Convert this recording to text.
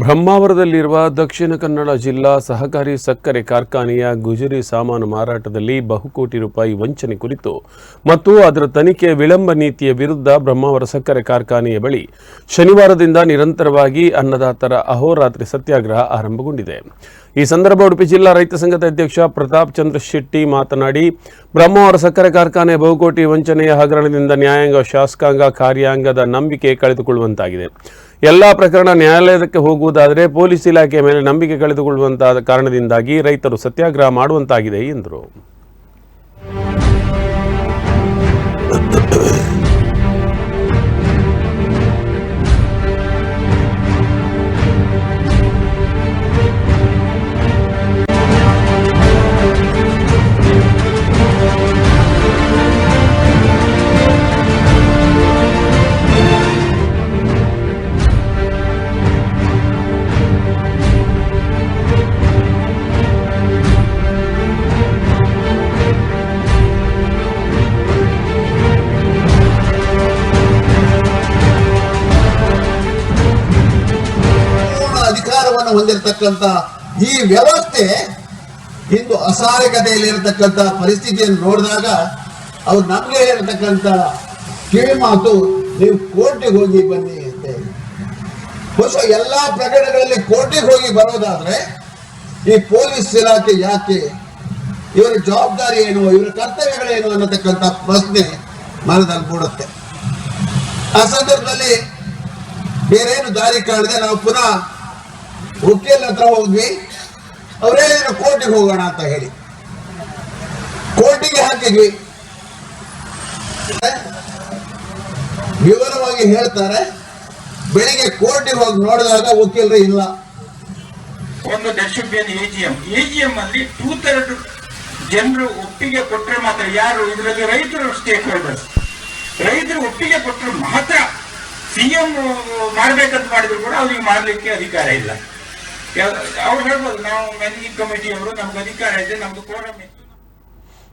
ಬ್ರಹ್ಮಾವರದಲ್ಲಿರುವ ದಕ್ಷಿಣ ಕನ್ನಡ ಜಿಲ್ಲಾ ಸಹಕಾರಿ ಸಕ್ಕರೆ ಕಾರ್ಖಾನೆಯ ಗುಜರಿ ಸಾಮಾನು ಮಾರಾಟದಲ್ಲಿ ಬಹುಕೋಟಿ ರೂಪಾಯಿ ವಂಚನೆ ಕುರಿತು ಮತ್ತು ಅದರ ತನಿಖೆ ವಿಳಂಬ ನೀತಿಯ ವಿರುದ್ಧ ಬ್ರಹ್ಮಾವರ ಸಕ್ಕರೆ ಕಾರ್ಖಾನೆಯ ಬಳಿ ಶನಿವಾರದಿಂದ ನಿರಂತರವಾಗಿ ಅನ್ನದಾತರ ಅಹೋರಾತ್ರಿ ಸತ್ಯಾಗ್ರಹ ಆರಂಭಗೊಂಡಿದೆ. ಈ ಸಂದರ್ಭ ಉಡುಪಿ ಜಿಲ್ಲಾ ರೈತ ಸಂಘದ ಅಧ್ಯಕ್ಷ ಪ್ರತಾಪ್ ಚಂದ್ರ ಶೆಟ್ಟಿ ಮಾತನಾಡಿ, ಬ್ರಹ್ಮಾವರ ಸಕ್ಕರೆ ಕಾರ್ಖಾನೆ ಬಹುಕೋಟಿ ವಂಚನೆಯ ಹಗರಣದಿಂದ ನ್ಯಾಯಾಂಗ, ಶಾಸಕಾಂಗ, ಕಾರ್ಯಾಂಗದ ನಂಬಿಕೆ ಕಳೆದುಕೊಳ್ಳುವಂತಾಗಿದೆ. ಎಲ್ಲ ಪ್ರಕರಣ ನ್ಯಾಯಾಲಯಕ್ಕೆ ಹೋಗುವುದಾದರೆ ಪೊಲೀಸ್ ಇಲಾಖೆಯ ಮೇಲೆ ನಂಬಿಕೆ ಕಳೆದುಕೊಳ್ಳುವಂತಹ ಕಾರಣದಿಂದಾಗಿ ರೈತರು ಸತ್ಯಾಗ್ರಹ ಮಾಡುವಂತಾಗಿದೆ ಎಂದರು. ಅಧಿಕಾರವನ್ನು ಹೊಂದಿರತಕ್ಕಂತ ಈ ವ್ಯವಸ್ಥೆ ಇಂದು ಅಸಹಾಯಕತೆಯಲ್ಲಿರತಕ್ಕಂತ ಪರಿಸ್ಥಿತಿಯನ್ನು ನೋಡಿದಾಗ ಅವ್ರು ನಮಗೆ ಹೇಳಿರ್ತಕ್ಕಂಥ ಕಿವಿ ಮಾತು ನೀವು ಕೋರ್ಟಿಗೆ ಹೋಗಿ ಬನ್ನಿ ಅಂತ ಹೇಳಿ. ಹೊಸ ಎಲ್ಲಾ ಪ್ರಕರಣಗಳಲ್ಲಿ ಕೋರ್ಟಿಗೆ ಹೋಗಿ ಬರೋದಾದ್ರೆ ಈ ಪೊಲೀಸ್ ಇಲಾಖೆ ಯಾಕೆ ಇವರ ಜವಾಬ್ದಾರಿ ಏನು, ಇವರ ಕರ್ತವ್ಯಗಳೇನು ಅನ್ನತಕ್ಕಂಥ ಪ್ರಶ್ನೆ ಮನದಲ್ಲಿ ಮೂಡುತ್ತೆ ಆ ಸಂದರ್ಭದಲ್ಲಿ ಬೇರೇನು ದಾರಿ ಕಾಣದೆ ನಾವು ಪುನಃ ವಕೀಲ ಹತ್ರ ಹೋದ್ವಿ. ಅವರೇನು ಕೋರ್ಟಿಗೆ ಹೋಗೋಣ ಅಂತ ಹೇಳಿ. ಕೋರ್ಟಿಗೆ ಹಾಕಿದ್ವಿ. ವಿವರವಾಗಿ ಹೇಳ್ತಾರೆ, ಬೆಳಿಗ್ಗೆ ಕೋರ್ಟಿಗೆ ಹೋಗಿ ನೋಡಿದಾಗ ವಕೀಲರು ಇಲ್ಲ. ಒಂದು ಅನ್ ಎಜಿಎಂ ಎಜಿಎಂ ಅಲ್ಲಿ ಟೂ ಥರ್ಡ್ ಜನರು ಒಪ್ಪಿಗೆ ಕೊಟ್ಟರೆ ಮಾತ್ರ ಯಾರು? ಇದರಲ್ಲಿ ರೈತರು ಸ್ಟೇಕ್ ಹೋಲ್ಡರ್ಸ್ ರೈತರು ಒಪ್ಪಿಗೆ ಕೊಟ್ಟರು ಮಾತ್ರ ಸಿಎಂ ಮಾಡಬೇಕಂತ ಮಾಡಿದ್ರು ಕೂಡ ಅವ್ರಿಗೆ ಮಾಡಲಿಕ್ಕೆ ಅಧಿಕಾರ ಇಲ್ಲ. ಅವ್ರು ಹೇಳ್ಬೋದು. ನಾವು ಮ್ಯಾನೇಜಿಂಗ್ ಕಮಿಟಿಯವರು ನಮ್ಗೆ ಅಧಿಕಾರ ಇದೆ ನಮ್ದು ಕೋರಮ್